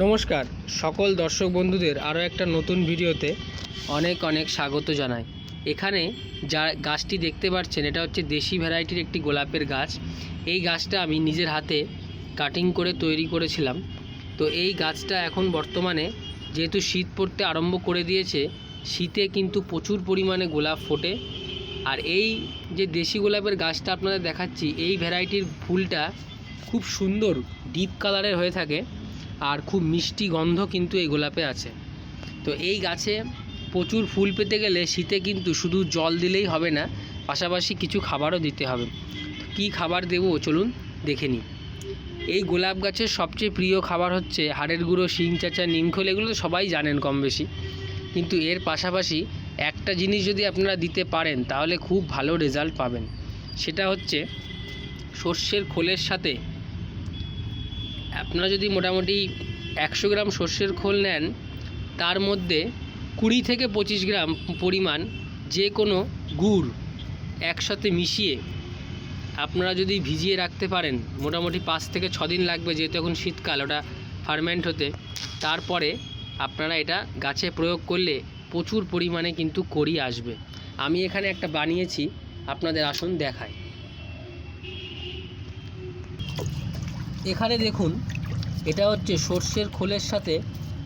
নমস্কার, সকল দর্শক বন্ধুদের আরও একটা নতুন ভিডিওতে অনেক অনেক স্বাগত জানাই। এখানে যা গাছটি দেখতে পাচ্ছেন, এটা হচ্ছে দেশি ভ্যারাইটির একটি গোলাপের গাছ। এই গাছটা আমি নিজের হাতে কাটিং করে তৈরি করেছিলাম। তো এই গাছটা এখন বর্তমানে যেহেতু শীত পড়তে আরম্ভ করে দিয়েছে, শীতে কিন্তু প্রচুর পরিমাণে গোলাপ ফোটে। আর এই যে দেশি গোলাপের গাছটা আপনাদের দেখাচ্ছি, এই ভ্যারাইটির ফুলটা খুব সুন্দর, ডিপ কালারের হয়ে থাকে। আর খুব মিষ্টি গন্ধ কিন্তু এই গোলাপে আছে। তো এই গাছে প্রচুর ফুল পেতে গেলে শীতে কিন্তু শুধু জল দিলেই হবে না, পাশাপাশি কিছু খাবারও দিতে হবে। কি খাবার দেবো চলুন দেখে নিই। এই গোলাপ গাছের সবচেয়ে প্রিয় খাবার হচ্ছে হাড়ের গুঁড়ো, শিং, চাচা নিমখোল এগুলো তো সবাই জানেন কম বেশি। কিন্তু এর পাশাপাশি একটা জিনিস যদি আপনারা দিতে পারেন, তাহলে খুব ভালো রেজাল্ট পাবেন। সেটা হচ্ছে সর্ষের খোলের সাথে আপনারা যদি মোটামুটি একশো গ্রাম সর্ষের খোল নেন, তার মধ্যে কুড়ি থেকে পঁচিশ গ্রাম পরিমাণ যে কোনো গুড় একসাথে মিশিয়ে আপনারা যদি ভিজিয়ে রাখতে পারেন, মোটামুটি পাঁচ থেকে দিন লাগবে যেহেতু এখন শীতকাল, ওটা ফার্মেন্ট হতে। তারপরে আপনারা এটা গাছে প্রয়োগ করলে প্রচুর পরিমাণে কিন্তু করি আসবে। আমি এখানে একটা বানিয়েছি, আপনাদের আসুন দেখাই। এখানে দেখুন, এটা হচ্ছে সর্ষের খোলের সাথে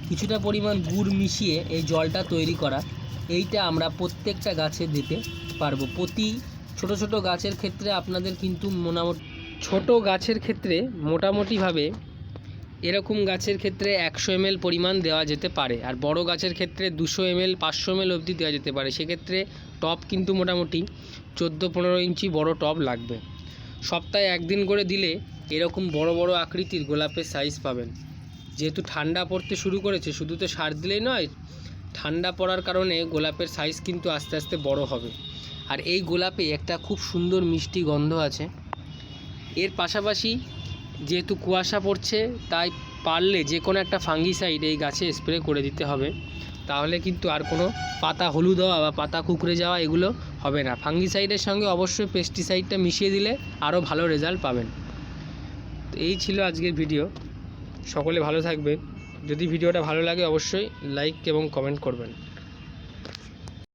কিছুটা পরিমাণ গুড় মিশিয়ে এই জলটা তৈরি করা। এইটা আমরা প্রত্যেকটা গাছে দিতে পারব। প্রতি ছোট ছোট গাছের ক্ষেত্রে আপনাদের কিন্তু মোটামুটি ছোট গাছের ক্ষেত্রে মোটামুটিভাবে এরকম গাছের ক্ষেত্রে একশো এমএল পরিমাণ দেওয়া যেতে পারে আর বড় গাছের ক্ষেত্রে দুশো এমএল, পাঁচশো এমএল অবধি দেওয়া যেতে পারে। সেক্ষেত্রে টপ কিন্তু মোটামুটি চোদ্দ পনেরো ইঞ্চি বড় টব লাগবে। সপ্তাহে একদিন করে দিলে এরকম বড় বড় আকৃতির গোলাপের সাইজ পাবেন। যেহেতু ঠান্ডা পড়তে শুরু করেছে, শুধু তো সার দিলেই নয়, ঠান্ডা পড়ার কারণে গোলাপের সাইজ কিন্তু আস্তে আস্তে বড় হবে। আর এই গোলাপে একটা খুব সুন্দর মিষ্টি গন্ধ আছে। এর পাশাপাশি যেহেতু কুয়াশা পড়ছে, তাই পারলে যে কোনো একটা ফাঙ্গিসাইড এই গাছে স্প্রে করে দিতে হবে। তাহলে কিন্তু আর কোনো পাতা হলুদ হওয়া বা পাতা কুকড়ে যাওয়া এগুলো হবে না। ফাঙ্গিসাইডের সঙ্গে অবশ্যই পেস্টিসাইডটা মিশিয়ে দিলে আরও ভালো রেজাল্ট পাবেন। তো এই ছিল আজকের ভিডিও। সকলে ভালো থাকবে যদি ভিডিওটা ভালো লাগে, অবশ্যই লাইক এবং কমেন্ট করবেন।